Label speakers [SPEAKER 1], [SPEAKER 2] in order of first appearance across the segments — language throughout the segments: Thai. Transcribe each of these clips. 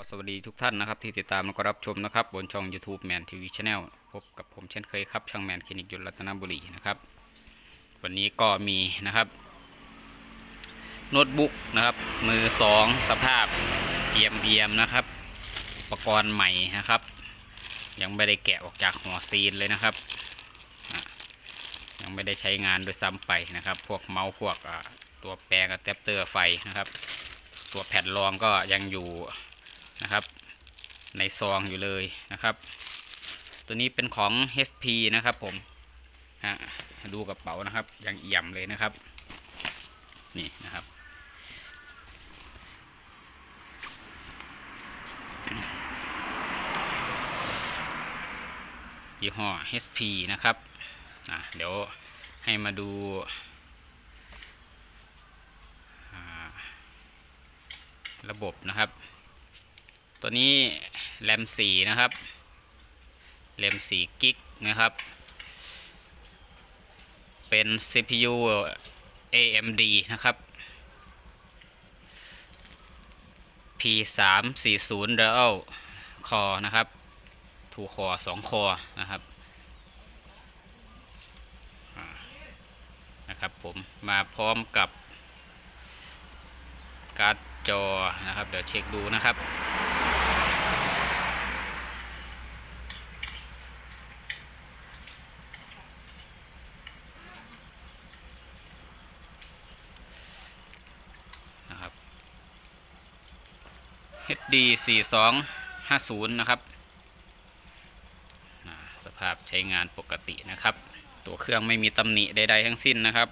[SPEAKER 1] ก็สวัสดีทุกท่านนะครับ ที่ติดตามและก็รับชมนะครับ บนช่อง YouTube แมนทีวีชาแนลพบกับผมเช่นเคยครับ ช่างแมนคลินิกยุทธรัตนบุรีนะครับ วันนี้ก็มีนะครับโน้ตบุ๊กนะครับ มือสองสภาพเอียมเอียมๆนะครับ อุปกรณ์ใหม่นะครับ ยังไม่ได้แกะออกจากหัวซีนเลยนะครับ ยังไม่ได้ใช้งานโดยซ้ำไปนะครับ พวกเมาส์พวกตัวแปรกับแทปเตอร์ไฟนะครับ ตัวแผ่นรองก็ยังอยู่ นะครับ ในซองอยู่เลยนะครับ ตัวนี้เป็นของ HP นะครับผมฮะดูกระเป๋านะครับยังเอี่ยมเลยนะครับ นี่นะครับยี่ห้อ HP นะครับอะเดี๋ยวให้มาดูระบบนะครับ ตัวนี้แรม4นะครับแรม4กิกนะครับ เป็น CPU AMD นะครับ P340 Dual Core นะครับทูคอสองคอนะครับนะครับ ผมมาพร้อมกับการ์ดจอนะครับ เดี๋ยวเช็คดูนะครับ HD 4250 นะครับ สภาพใช้งานปกตินะครับ ตัวเครื่องไม่มีตำหนิใดๆทั้งสิ้นนะครับ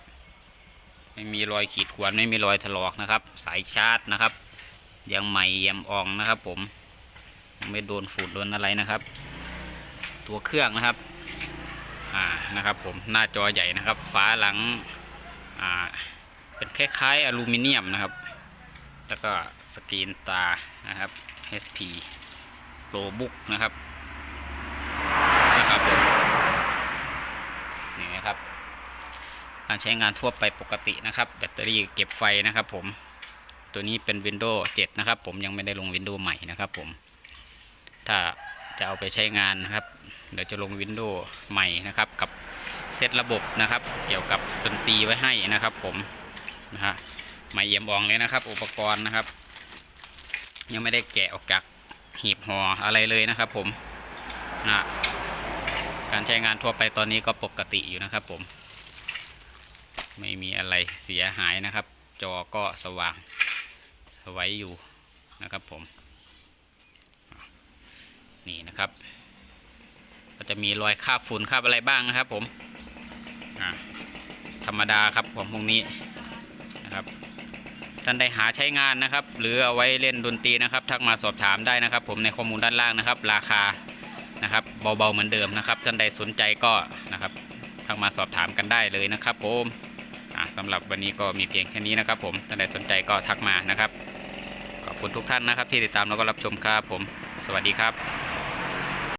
[SPEAKER 1] ไม่มีรอยขีดข่วนไม่มีรอยถลอกนะครับ สายชาร์จนะครับ ยังใหม่เยี่ยมอ่องนะครับ ผมไม่โดนฝุ่นโดนอะไรนะครับ ตัวเครื่องนะครับอ่านะครับผมหน้าจอใหญ่นะครับ ฝาหลังอ่าเป็นคล้ายๆอลูมิเนียมนะครับ แล้วก็สกรีนตานะครับ HP ProBook นะครับนะครับผมนี่นะครับการใช้งานทั่วไปปกตินะครับ แบตเตอรี่เก็บไฟนะครับผมตัวนี้เป็น Windows 7 นะครับ ผมยังไม่ได้ลง Windows ใหม่นะครับผมถ้าจะเอาไปใช้งานนะครับ เดี๋ยวจะลง Windows ใหม่นะครับ กับเซตระบบนะครับ เกี่ยวกับดนตรีไว้ให้นะครับผมนะฮะ ม่เยี่ยมอองเลยนะครับ อุปกรณ์นะครับ ยังไม่ได้แกะออกจากหีบห่ออะไรเลยนะครับ ผมนะการใช้งานทั่วไปตอนนี้ก็ปกติอยู่นะครับ ผม ไม่มีอะไรเสียหายนะครับ จอก็สว่างสวัยอยู่นะครับผม นี่นะครับ ก็จะมีรอยคราบฝุ่นคราบอะไรบ้างนะครับ ผมธรรมดาครับผมพวกนี้นะครับ ท่านใดหาใช้งานนะครับ หรือเอาไว้เล่นดนตรีนะครับ ทักมาสอบถามได้นะครับ ผมในข้อมูลด้านล่างนะครับ ราคานะครับเบาๆเหมือนเดิมนะครับท่านใดสนใจก็นะครับทักมาสอบถามกันได้เลยนะครับผมอ่าสำหรับวันนี้ก็มีเพียงแค่นี้นะครับ ผมท่านใดสนใจก็ทักมานะครับขอบคุณทุกท่านนะครับ ที่ติดตามแล้วก็รับชมครับผม สวัสดีครับ